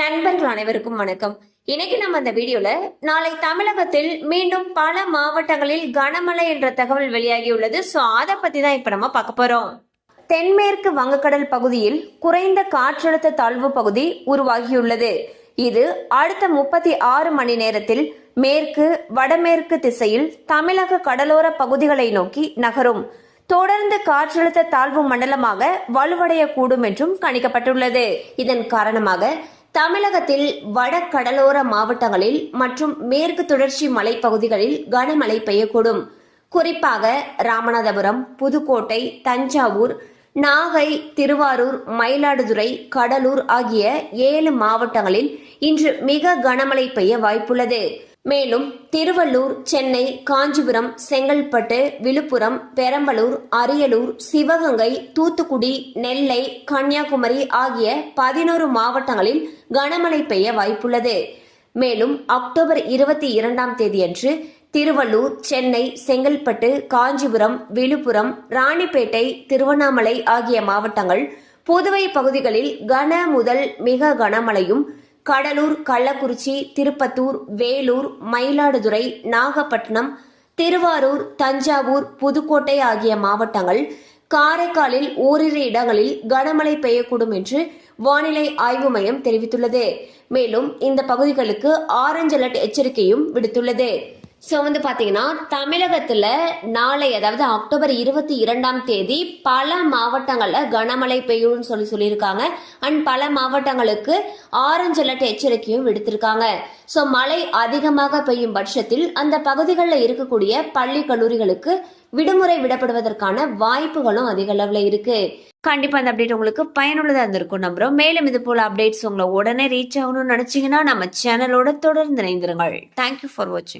நண்பர்கள் அனைவருக்கும் வணக்கம். இன்னைக்கு நம்ம இந்த வீடியோல நாளை தமிழகத்தில் மீண்டும் பல மாவட்டங்களில் கனமழை என்ற தகவல் வெளியாகியுள்ளது. ஸோ அதை பத்தி தான் இப்ப நம்ம பார்க்க போறோம். தென்மேற்கு வங்கக்கடல் பகுதியில் குறைந்த காற்றழுத்த தாழ்வு பகுதி உருவாகியுள்ளது. இது அடுத்த முப்பத்தி ஆறு மணி நேரத்தில் மேற்கு வடமேற்கு திசையில் தமிழக கடலோர பகுதிகளை நோக்கி நகரும். தொடர்ந்து காற்றழுத்த தாழ்வு மண்டலமாக வலுவடையக்கூடும் என்றும் கணிக்கப்பட்டுள்ளது. இதன் காரணமாக தமிழகத்தில் வடகடலோர மாவட்டங்களில் மற்றும் மேற்கு தொடர்ச்சி மலைப்பகுதிகளில் கனமழை பெய்யக்கூடும். குறிப்பாக ராமநாதபுரம் புதுக்கோட்டை தஞ்சாவூர் நாகை திருவாரூர் மயிலாடுதுறை கடலூர் ஆகிய ஏழு மாவட்டங்களில் இன்று மிக கனமழை பெய்ய வாய்ப்புள்ளது. மேலும் திருவள்ளூர் சென்னை காஞ்சிபுரம் செங்கல்பட்டு விழுப்புரம் பெரம்பலூர் அரியலூர் சிவகங்கை தூத்துக்குடி நெல்லை கன்னியாகுமரி ஆகிய பதினோரு மாவட்டங்களில் கனமழை பெய்ய வாய்ப்புள்ளது. மேலும் அக்டோபர் இருபத்தி இரண்டாம் தேதியன்று திருவள்ளூர் சென்னை செங்கல்பட்டு காஞ்சிபுரம் விழுப்புரம் ராணிப்பேட்டை திருவண்ணாமலை ஆகிய மாவட்டங்கள் புதுவை பகுதிகளில் கன முதல் மிக கனமழையும் கடலூர் கள்ளக்குறிச்சி திருப்பத்தூர் வேலூர் மயிலாடுதுறை நாகப்பட்டினம் திருவாரூர் தஞ்சாவூர் புதுக்கோட்டை ஆகிய மாவட்டங்கள் காரைக்காலில் ஓரிரு இடங்களில் கனமழை பெய்யக்கூடும் என்று வானிலை ஆய்வு மையம் தெரிவித்துள்ளது. மேலும் இந்த பகுதிகளுக்கு ஆரஞ்சு அலர்ட் எச்சரிக்கையும் விடுத்துள்ளது. ஸோ வந்து பார்த்தீங்கன்னா தமிழகத்தில் நாளை அதாவது அக்டோபர் இருபத்தி இரண்டாம் தேதி பல மாவட்டங்களில் கனமழை பெய்யும்னு சொல்லி சொல்லியிருக்காங்க. அண்ட் பல மாவட்டங்களுக்கு ஆரஞ்சு அலர்ட் எச்சரிக்கையும் விடுத்திருக்காங்க. ஸோ மழை அதிகமாக பெய்யும் பட்சத்தில் அந்த பகுதிகளில் இருக்கக்கூடிய பள்ளி கல்லூரிகளுக்கு விடுமுறை விடப்படுவதற்கான வாய்ப்புகளும் அதிக அளவில் இருக்கு. கண்டிப்பாக அந்த அப்டேட் உங்களுக்கு பயனுள்ளதாக இருந்திருக்கும் நம்புறோம். மேலும் இது போல அப்டேட்ஸ் உங்களை உடனே ரீச் ஆகணும்னு நினச்சிங்கன்னா நம்ம சேனலோட தொடர்ந்து இணைந்திருங்கள். தேங்க்யூ ஃபார் வாட்சிங்